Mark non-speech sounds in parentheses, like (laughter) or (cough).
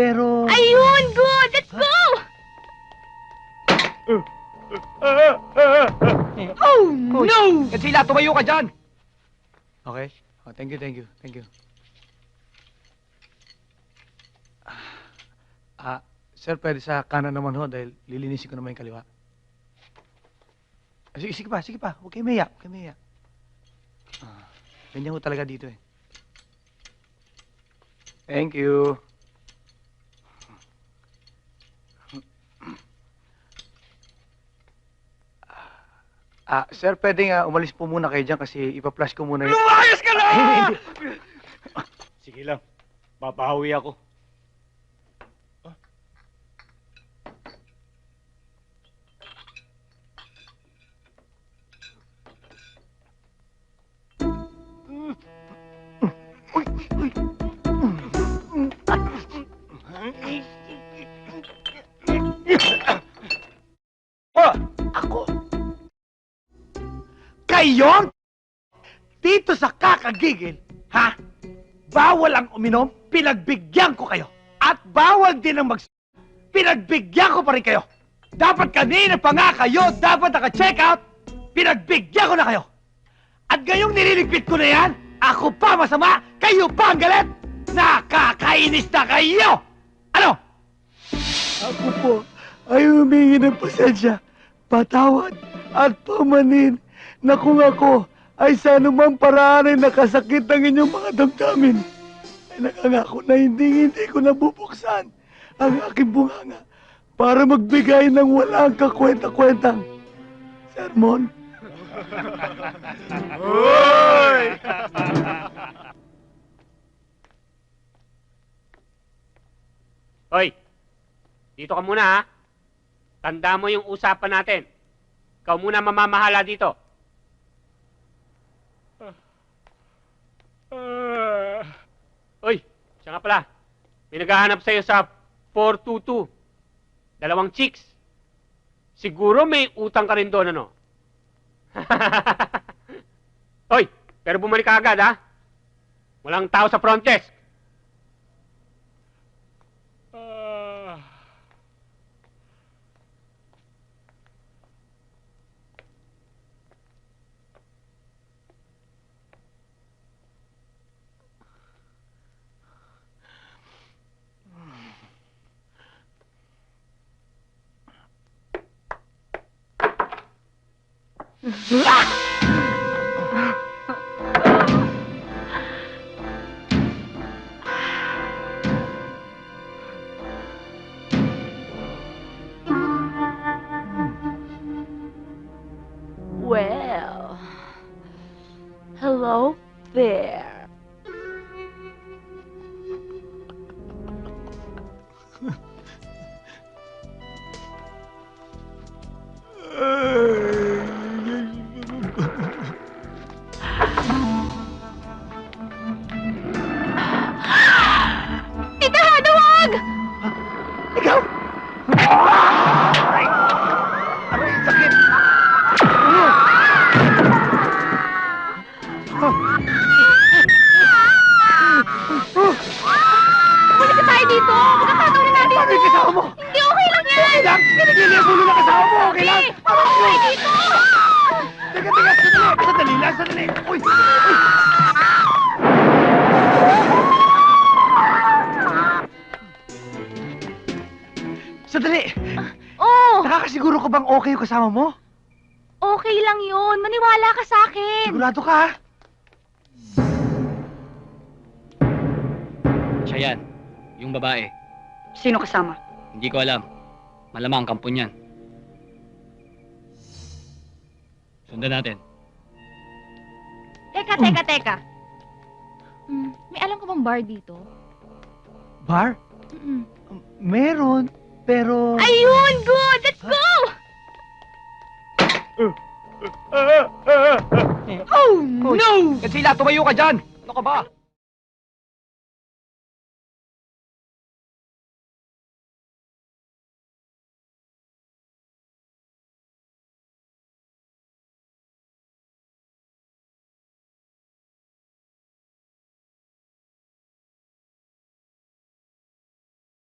pero... Ayun! Good! Let's go! Oh, no! Godzilla, tumayo ka dyan! Okay. Oh, thank you, thank you, thank you. Ah, sir, pwede sa kanan naman ho dahil lilinisin ko naman yung kaliwa. Ah, Sige, sige pa, sige pa. Huwag kayo maya, huwag kayo maya. Ah, ganyan ho talaga dito eh. Thank you. Ah, sir, pwede nga umalis po muna kayo dyan kasi ipa-flash ko muna yung... Lumayas ka na! (laughs) Hindi. Sige lang. Papahawi ako. Uy, uy. Ako. Kayon? Dito sa kakagigil, ha? Bawal ang uminom, pinagbigyan ko kayo. At bawal din ang mag... Pinagbigyan ko pa rin kayo. Dapat kanina pa nga kayo, dapat naka-check out. Pinagbigyan ko na kayo. At ngayong nililigpit ko na yan, ako pa masama, kayo pa ang galit! Nakakainis na kayo! Ano? Ako po ay humingi ng pasensya, patawad at pamanin na kung ako ay sa anumang paraan ay nakasakit ng inyong mga damdamin. Ay nakangako na hindi hindi ko nabubuksan ang aking bunganga para magbigay ng walang kakwenta-kwentang sermon. (laughs) Hoy! Hoy, dito ka muna ha. Tanda mo yung usapan natin. Ikaw muna mamamahala dito. Hoy, siya nga pala. May naghahanap sa'yo sa 422. Dalawang chicks. Siguro may utang ka rin doon, ano? (laughs) Hoy, pero bumalik ka agad, ha? Walang tao sa front desk. Well, hello there. (laughs) 你带来的，你给我！啊！Sandali! Uy! Uy! Sandali! Oh, Nakakasiguro ka bang okay yung kasama mo? okay lang yun. Maniwala ka sa akin. Sigurado ka, ha? Siya yan. Yung babae. Sino kasama? Hindi ko alam. Malamang kampo niyan. Sundan natin. Teka, teka, teka. Hmm, may alam ka bang bar dito? Bar? Mm-mm. Meron, pero... Ayun! Good! Let's go! Oh, no! Godzilla, tumayo ka dyan! Ano ka ba?